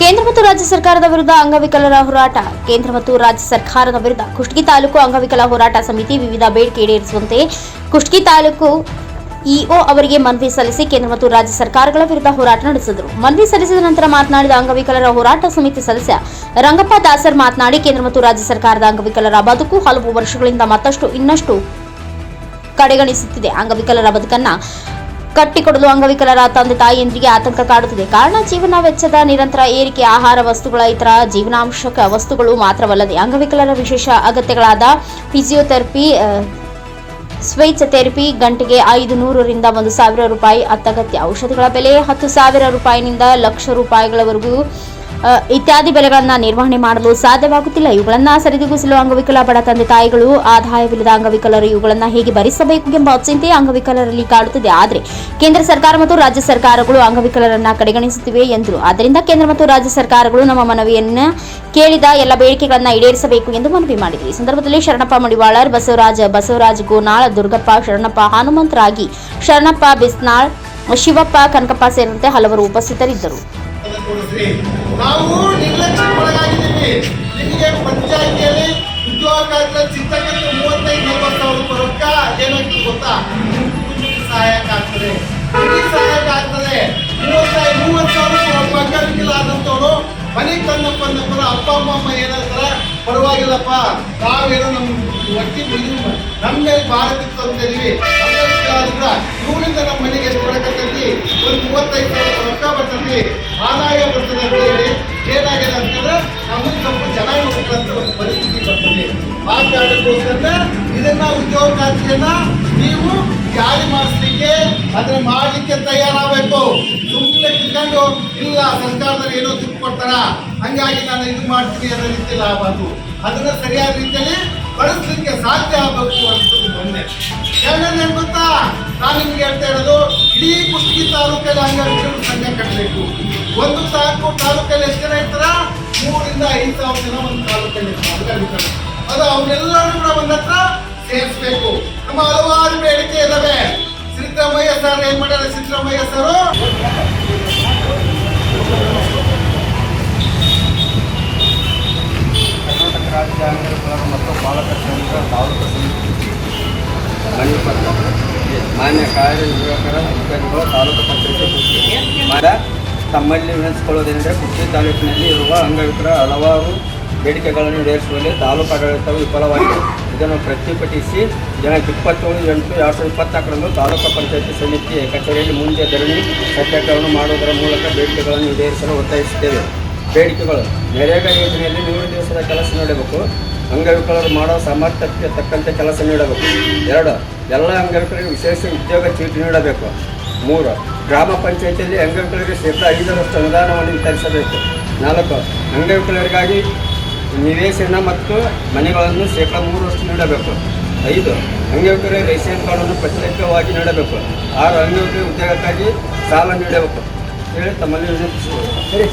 ಕೇಂದ್ರ ಮತ್ತು ರಾಜ್ಯ ಸರ್ಕಾರದ ವಿರುದ್ಧ ಅಂಗವಿಕಲರ ಹೋರಾಟ. ಕೇಂದ್ರ ಮತ್ತು ರಾಜ್ಯ ಸರ್ಕಾರದ ವಿರುದ್ಧ ಕುಷ್ಟಗಿ ತಾಲೂಕು ಅಂಗವಿಕಲ ಹೋರಾಟ ಸಮಿತಿ ವಿವಿಧ ಬೇಡಿಕೆ ಈಡೇರಿಸುವಂತೆ ಕುಷ್ಟಗಿ ತಾಲೂಕು ಇಒ ಅವರಿಗೆ ಮನವಿ ಸಲ್ಲಿಸಿ ಕೇಂದ್ರ ಮತ್ತು ರಾಜ್ಯ ಸರ್ಕಾರಗಳ ವಿರುದ್ಧ ಹೋರಾಟ ನಡೆಸಿದರು. ಮನವಿ ಸಲ್ಲಿಸಿದ ನಂತರ ಮಾತನಾಡಿದ ಅಂಗವಿಕಲರ ಹೋರಾಟ ಸಮಿತಿ ಸದಸ್ಯ ರಂಗಪ್ಪ ದಾಸರ್ ಮಾತನಾಡಿ, ಕೇಂದ್ರ ಮತ್ತು ರಾಜ್ಯ ಸರ್ಕಾರದ ಅಂಗವಿಕಲರ ಬದುಕು ಹಲವು ವರ್ಷಗಳಿಂದ ಮತ್ತಷ್ಟು ಇನ್ನಷ್ಟು ಕಡೆಗಣಿಸುತ್ತಿದೆ. ಅಂಗವಿಕಲರ ಬದುಕನ್ನ ಕಟ್ಟಿಕೊಡಲು ಅಂಗವಿಕಲರ ತಂದೆ ತಾಯಿಯೊಂದಿಗೆ ಆತಂಕ ಕಾಡುತ್ತಿದೆ. ಕಾರಣ, ಜೀವನ ವೆಚ್ಚದ ನಿರಂತರ ಏರಿಕೆ, ಆಹಾರ ವಸ್ತುಗಳ, ಇತರ ಜೀವನಾಂಶಕ ವಸ್ತುಗಳು ಮಾತ್ರವಲ್ಲದೆ ಅಂಗವಿಕಲರ ವಿಶೇಷ ಅಗತ್ಯಗಳಾದ ಫಿಸಿಯೋಥೆರಪಿ ಸ್ವೇಚ್ಛ ಥೆರಪಿ, ಗಂಟೆಗೆ ಐದು ನೂರರಿಂದ ಒಂದು ಸಾವಿರ ರೂಪಾಯಿ ಅತ್ಯಗತ್ಯ ಔಷಧಿಗಳ ಬೆಲೆ, ಹತ್ತು ಸಾವಿರ ರೂಪಾಯಿನಿಂದ ಲಕ್ಷ ರೂಪಾಯಿಗಳವರೆಗೂ ಇತ್ಯಾದಿ ಬೆಲೆಗಳನ್ನು ನಿರ್ವಹಣೆ ಮಾಡಲು ಸಾಧ್ಯವಾಗುತ್ತಿಲ್ಲ. ಇವುಗಳನ್ನು ಸರಿದೂಗಿಸಲು ಅಂಗವಿಕಲ ಬಡ ತಂದೆ ತಾಯಿಗಳು ಆದಾಯವಿಲ್ಲದ ಅಂಗವಿಕಲರು ಇವುಗಳನ್ನು ಹೇಗೆ ಭರಿಸಬೇಕು ಎಂಬ ಚಿಂತೆ ಅಂಗವಿಕಲರಲ್ಲಿ ಕಾಡುತ್ತಿದೆ. ಆದರೆ ಕೇಂದ್ರ ಸರ್ಕಾರ ಮತ್ತು ರಾಜ್ಯ ಸರ್ಕಾರಗಳು ಅಂಗವಿಕಲರನ್ನ ಕಡೆಗಣಿಸುತ್ತಿವೆ ಎಂದರು. ಆದ್ದರಿಂದ ಕೇಂದ್ರ ಮತ್ತು ರಾಜ್ಯ ಸರ್ಕಾರಗಳು ನಮ್ಮ ಮನವಿಯನ್ನು ಕೇಳಿದ ಎಲ್ಲ ಬೇಡಿಕೆಗಳನ್ನು ಈಡೇರಿಸಬೇಕು ಎಂದು ಮನವಿ ಮಾಡಿದರು ಈ ಸಂದರ್ಭದಲ್ಲಿ ಶರಣಪ್ಪ ಮಡಿವಾಳರ್, ಬಸವರಾಜ ಬಸವರಾಜ್ ಗೋನಾಳ್, ದುರ್ಗಪ್ಪ ಶರಣಪ್ಪ ಹನುಮಂತರಾಗಿ, ಶರಣಪ್ಪ ಬಿಸ್ನಾಳ್, ಶಿವಪ್ಪ ಕನಕಪ್ಪ ಸೇರಿದಂತೆ ಹಲವರು ಉಪಸ್ಥಿತರಿದ್ದರು. ಕೊಡಿಸ್ರಿ. ನಾವು ನಿರ್ಲಕ್ಷ್ಯಕ್ಕೊಳಗಾಗಿದ್ದೀವಿ ನಿಮಗೆ ಪಂಚಾಯಿತಿಯಲ್ಲಿ ಉದ್ಯೋಗ ಸಿಗ್ತಕ್ಕಂಥ ಮೂವತ್ತೈದು, ನಲವತ್ತು ಸಾವಿರ ರೊಕ್ಕ ಏನಾಗ್ತದೆ ಗೊತ್ತಾ? ಸಹಾಯಕ ಆಗ್ತದೆ. ಸಹಾಯಕ ಆಗ್ತದೆ. ಮೂವತ್ತೈದು, ಮೂವತ್ತು ಸಾವಿರ ಅಂಗವಿಕಲ ಆದಂಥವ್ರು ಮನೆಗೆ ತಂದಪ್ಪ ಅಂದ್ರೆ ಅಪ್ಪ, ಅಮ್ಮ ಅಮ್ಮ ಏನಂತಾರೆ ಪರವಾಗಿಲ್ಲಪ್ಪ. ನಾವೇನೋ ನಮ್ಮ ಒಟ್ಟಿ ನಮ್ಮ ಮೇಲೆ ಭಾರತಕ್ಕೆ ತಂದಿದ್ದೀವಿ. ಇವರಿಂದ ನಮ್ಮ ಮನೆಗೆ ಎಷ್ಟು ಬರಕತ್ತೈತಿ ಒಂದು ಮೂವತ್ತೈದು ಸಾವಿರ ಬರ್ತೈತಿ ಆದಾಯ ಬರ್ತದೆ ಅಂತ ಹೇಳಿ ಏನಾಗಿದೆ ಅಂತಂದ್ರೆ ನಮಗೆ ಸ್ವಲ್ಪ ಚೆನ್ನಾಗಿ ಹೋಗ್ತಂತ ಒಂದು ಪರಿಸ್ಥಿತಿ ಬರ್ತದೆ. ಆ ಕಾರಣಕ್ಕೋಸ್ಕರ ಇದನ್ನ ಉದ್ಯೋಗ ಖಾತ್ರಿಯನ್ನ ನೀವು ಜಾರಿ ಮಾಡಿಸ್ಲಿಕ್ಕೆ ಅದನ್ನ ಮಾಡಲಿಕ್ಕೆ ತಯಾರಾಗಬೇಕು. ಸುಮ್ಮನೆ ಕಿತ್ಕೊಂಡು ಇಲ್ಲ ಸರ್ಕಾರದಲ್ಲಿ ಏನೋ ದುಡ್ಡು ಕೊಡ್ತಾರ? ಹಂಗಾಗಿ ನಾನು ಇದು ಮಾಡ್ತೀನಿ ಅನ್ನೋ ರೀತಿ ಲಾಭ ಅದು ಅದನ್ನ ಸರಿಯಾದ ರೀತಿಯಲ್ಲಿ ಬಳಸಲಿಕ್ಕೆ ಸಾಧ್ಯ ಆಗಬೇಕು ಅಂತ ಬಂದೆ ಎರಡನೇದು ಏನ್ ಗೊತ್ತಾ? ನಾನು ನಿಮ್ಗೆ ಹೇಳ್ತಾ ಇರೋದು ಇಡೀ ಕುಷ್ಟಗಿ ತಾಲೂಕಲ್ಲಿ ಅಂಗವಿಕಲರು ಸಂಘ ಕಟ್ಟಬೇಕು ಒಂದು ತಾಲೂಕು ತಾಲೂಕಲ್ಲಿ ಎಷ್ಟು ಜನ ಇರ್ತಾರ? ಮೂರಿಂದ ಐದು ಸಾವಿರ ಜನ ಒಂದು ತಾಲೂಕಲ್ಲಿ ಇರ್ತಾರೆ. ಅಂಗವಿಕಲರು ಅದು ಅವನ್ನೆಲ್ಲರೂ ಕೂಡ ಒಂದ್ ಹತ್ರ ಸೇರಿಸ್ಬೇಕು. ನಮ್ಮ ಹಲವಾರು ಬೇಡಿಕೆ ಇದಾವೆ. ಸಿದ್ದರಾಮಯ್ಯ ಸರ್ ಏನ್ ಮಾಡ್ಯಾರ ಸಿದ್ದರಾಮಯ್ಯ ಸರ್? ಮತ್ತು ಬಾಲಕೃಷ್ಣ ಸಂಘ ತಾಲೂಕು ಮಾನ್ಯ ಕಾರ್ಯನಿರ್ವಾಹಕರ ಅಧಿಕಾರಿಗಳು ತಾಲೂಕು ಪಂಚಾಯತಿ ಮಾಡ ತಮ್ಮಲ್ಲಿ ವಿನಿಸಿಕೊಳ್ಳುವುದೆಂದರೆ ಕುಷ್ಟಗಿ ತಾಲೂಕಿನಲ್ಲಿ ಇರುವ ಅಂಗವಿಕರ ಹಲವಾರು ಬೇಡಿಕೆಗಳನ್ನು ಈಡೇರಿಸುವಲ್ಲಿ ತಾಲೂಕು ಆಡಳಿತವು ವಿಫಲವಾಗಿದೆ. ಇದನ್ನು ಪ್ರತಿಭಟಿಸಿ ಜನಕ್ಕೆ ಇಪ್ಪತ್ತೇಳು ಎಂಟು ಎರಡು ಸಾವಿರದ ಇಪ್ಪತ್ನಾಲ್ಕರಂದು ತಾಲೂಕು ಪಂಚಾಯತಿ ಸಮಿತಿ ಕಚೇರಿಯಲ್ಲಿ ಮುಂದೆ ಧರಣಿ ಸತ್ಯಾಗ್ರಹವನ್ನು ಮಾಡುವುದರ ಮೂಲಕ ಬೇಡಿಕೆಗಳನ್ನು ಈಡೇರಿಸಲು ಒತ್ತಾಯಿಸುತ್ತೇವೆ. ಬೇಡಿಕೆಗಳು ನರೇಗಾ ಯೋಜನೆಯಲ್ಲಿ ನೂರು ದಿವಸದ ಕೆಲಸ ನೀಡಬೇಕು. ಅಂಗವಿಕಲರು ಮಾಡೋ ಸಾಮರ್ಥ್ಯಕ್ಕೆ ತಕ್ಕಂತೆ ಕೆಲಸ ನೀಡಬೇಕು. ಎರಡು, ಎಲ್ಲ ಅಂಗವಿಕಲರಿಗೆ ವಿಶೇಷ ಉದ್ಯೋಗ ಚೀಟಿ ನೀಡಬೇಕು. ಮೂರು, ಗ್ರಾಮ ಪಂಚಾಯಿತಿಯಲ್ಲಿ ಅಂಗವಿಕಲರಿಗೆ ಶೇಕಡ ಐದರಷ್ಟು ಅನುದಾನವನ್ನು ವಿತರಿಸಬೇಕು. ನಾಲ್ಕು, ಅಂಗವಿಕಲರಿಗಾಗಿ ನಿವೇಶನ ಮತ್ತು ಮನೆಗಳನ್ನು ಶೇಕಡ ಮೂರರಷ್ಟು ನೀಡಬೇಕು. ಐದು, ಅಂಗವಿಕಲರಿಗೆ ರೇಷನ್ ಕಾರ್ಡನ್ನು ಪ್ರತ್ಯೇಕವಾಗಿ ನೀಡಬೇಕು. ಆರು ಅಂಗವಿಕಲ ಉದ್ಯೋಗಕ್ಕಾಗಿ ಸಾಲ ನೀಡಬೇಕು. ಹೇಳಿ ತಮ್ಮಲ್ಲಿ ಸರಿ.